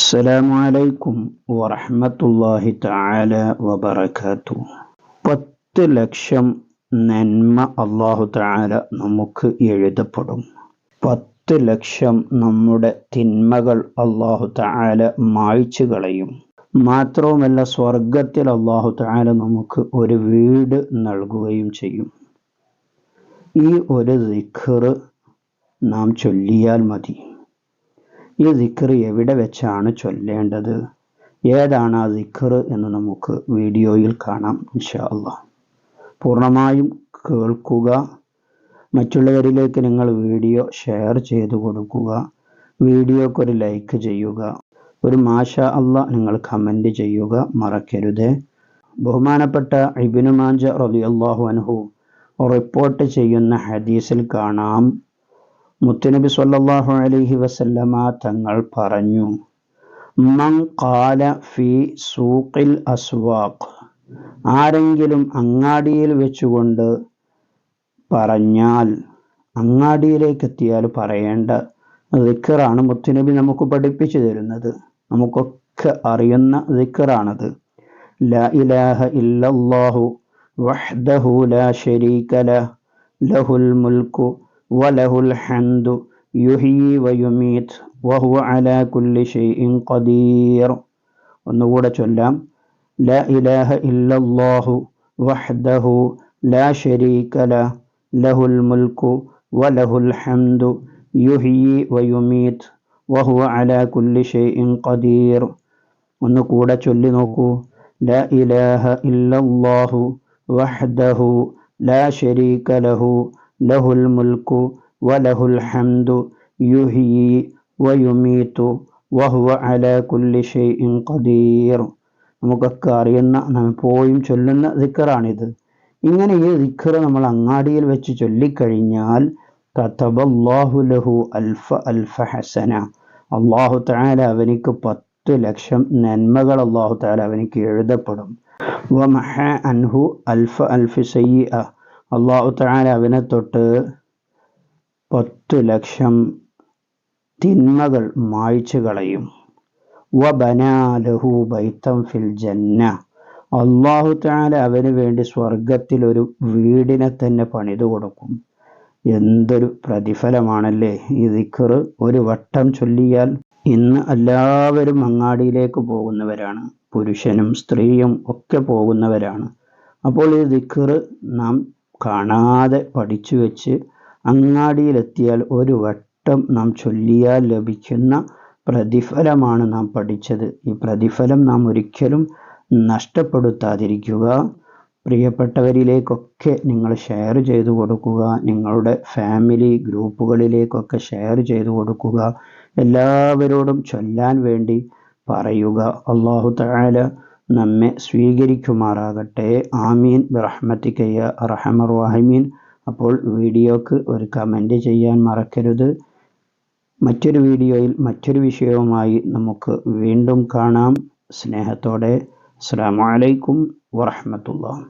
അസ്സലാമു അലൈക്കും വറഹ്മത്തുള്ളാഹി തആല വബറകാത്തു. പത്ത് ലക്ഷം നന്മ അള്ളാഹു തആല നമുക്ക് എഴുതപ്പെടും. പത്ത് ലക്ഷം നമ്മുടെ തിന്മകൾ അള്ളാഹു തആല മായ്ച്ചു കളയും. മാത്രവുമല്ല സ്വർഗത്തിൽ അള്ളാഹു തആല നമുക്ക് ഒരു വീട് നൽകുകയും ചെയ്യും. ഈ ഒരു ദിഖർ നാം ചൊല്ലിയാൽ മതി. ഈ ദിക്ർ എവിടെ വെച്ചാണ് ചൊല്ലേണ്ടത്? ഏതാണ് ആ ദിക്ർ എന്ന് നമുക്ക് വീഡിയോയിൽ കാണാം ഇൻഷാ പൂർണമായും കേൾക്കുക. മറ്റുള്ളവരിലേക്ക് നിങ്ങൾ വീഡിയോ ഷെയർ ചെയ്തു കൊടുക്കുക. വീഡിയോക്ക് ഒരു ലൈക്ക് ചെയ്യുക. ഒരു മാഷ അല്ല നിങ്ങൾ കമന്റ് ചെയ്യുക. മറക്കരുത്. ബഹുമാനപ്പെട്ട ഇബിനു മാഞ്ച അള്ളാഹു അൻഹു റിപ്പോർട്ട് ചെയ്യുന്ന ഹദീസിൽ കാണാം. മുത്തുനബി സല്ലാഹു അലൈഹി വസല്ലമ തങ്ങൾ പറഞ്ഞു മൻ ഫി സൂഖിൽ അസ്വാഖ്. ആരെങ്കിലും അങ്ങാടിയിൽ വെച്ചുകൊണ്ട് പറഞ്ഞാൽ അങ്ങാടിയിലേക്ക് എത്തിയാൽ പറയേണ്ട ദിക്കറാണ് മുത്തുനബി നമുക്ക് പഠിപ്പിച്ചു തരുന്നത്. നമുക്കൊക്കെ അറിയുന്ന ദിക്കറാണത്. ലാ ഇലാഹ ഇല്ലല്ലാഹു വഹ്ദഹു ലാ ഷരീക ലഹുൽ മുൽക്കു വലഹുൽ ഹംദു യുഹ്യി വയുമീത് വഹുവ അലാ കുല്ലി ഷൈഇൻ ഖദീർ ഒന്നുകൂടെ ചൊല്ലാം. ലാ ഇലാഹ ഇല്ലല്ലാഹു വഹ്ദഹു ലാ ശരീക ലഹ് ലഹുൽ മുൽക്കു വലഹുൽ ഹംദു യുഹ്യി വയുമീത് വഹുവ അലാ കുല്ലി ഷൈഇൻ ഖദീർ. ഒന്ന് കൂടെ ചൊല്ലി നോക്കൂ. ലാ ഇലാഹ ഇല്ലല്ലാഹു വഹ്ദഹു ലാ ശരീക ലഹു ലഹുൽ മുൽക്കു വലഹുൽ ഹംദു യുഹി വയുമീതു വഹുവ അലാ കുല്ലി ഷൈഇൻ ഖദീർ. നമുക്കൊക്കെ അറിയുന്ന പോയും ചൊല്ലുന്ന ദിക്കറാണിത്. ഇങ്ങനെ ഈ ദിക്കർ നമ്മൾ അങ്ങാടിയിൽ വെച്ച് ചൊല്ലിക്കഴിഞ്ഞാൽ കതബല്ലാഹു ലഹു അൽഫ അൽഫ ഹസന. അള്ളാഹു താല അവനിക്ക് പത്ത് ലക്ഷം നന്മകൾ അള്ളാഹു താല അവനിക്ക് എഴുതപ്പെടും. വമഹ അൻഹു അൽഫ അൽഫി സയ്യിഅ. അള്ളാഹു തആല അവനെ തൊട്ട് പത്തു ലക്ഷം തിന്മകൾ മായ്ച്ചു കളയും. വബനാലഹു ബൈത്തം ഫിൽ ജന്ന. അള്ളാഹു തആല അവന് വേണ്ടി സ്വർഗത്തിൽ ഒരു വീടിനെ തന്നെ പണിതു കൊടുക്കും. എന്തൊരു പ്രതിഫലമാണല്ലേ ഈ ദിക്കർ ഒരു വട്ടം ചൊല്ലിയാൽ ഇന്ന് എല്ലാവരും അങ്ങാടിയിലേക്ക് പോകുന്നവരാണ്. പുരുഷനും സ്ത്രീയും ഒക്കെ പോകുന്നവരാണ്. അപ്പോൾ ഈ ദിക്കർ നാം കാണാതെ പഠിച്ചു വെച്ച് അങ്ങാടിയിലെത്തിയാൽ ഒരു വട്ടം നാം ചൊല്ലിയാൽ ലഭിക്കുന്ന പ്രതിഫലമാണ് നാം പഠിച്ചത്. ഈ പ്രതിഫലം നാം ഒരിക്കലും നഷ്ടപ്പെടുത്താതിരിക്കുക. പ്രിയപ്പെട്ടവരിലേക്കൊക്കെ നിങ്ങൾ ഷെയർ ചെയ്തു കൊടുക്കുക. നിങ്ങളുടെ ഫാമിലി ഗ്രൂപ്പുകളിലേക്കൊക്കെ ഷെയർ ചെയ്തു കൊടുക്കുക. എല്ലാവരോടും ചൊല്ലാൻ വേണ്ടി പറയുക. അള്ളാഹു തആല നമ്മെ സ്വീകരിക്കുമാറാകട്ടെ. ആമീൻ. ബിറഹ്മത്തിക്കയ്യ റഹമർ വാഹിമീൻ അപ്പോൾ വീഡിയോക്ക് ഒരു കമന്റ് ചെയ്യാൻ മറക്കരുത്. മറ്റൊരു വീഡിയോയിൽ മറ്റൊരു വിഷയവുമായി നമുക്ക് വീണ്ടും കാണാം. സ്നേഹത്തോടെ. അസ്സാം വലൈക്കും വറഹമത്തുള്ള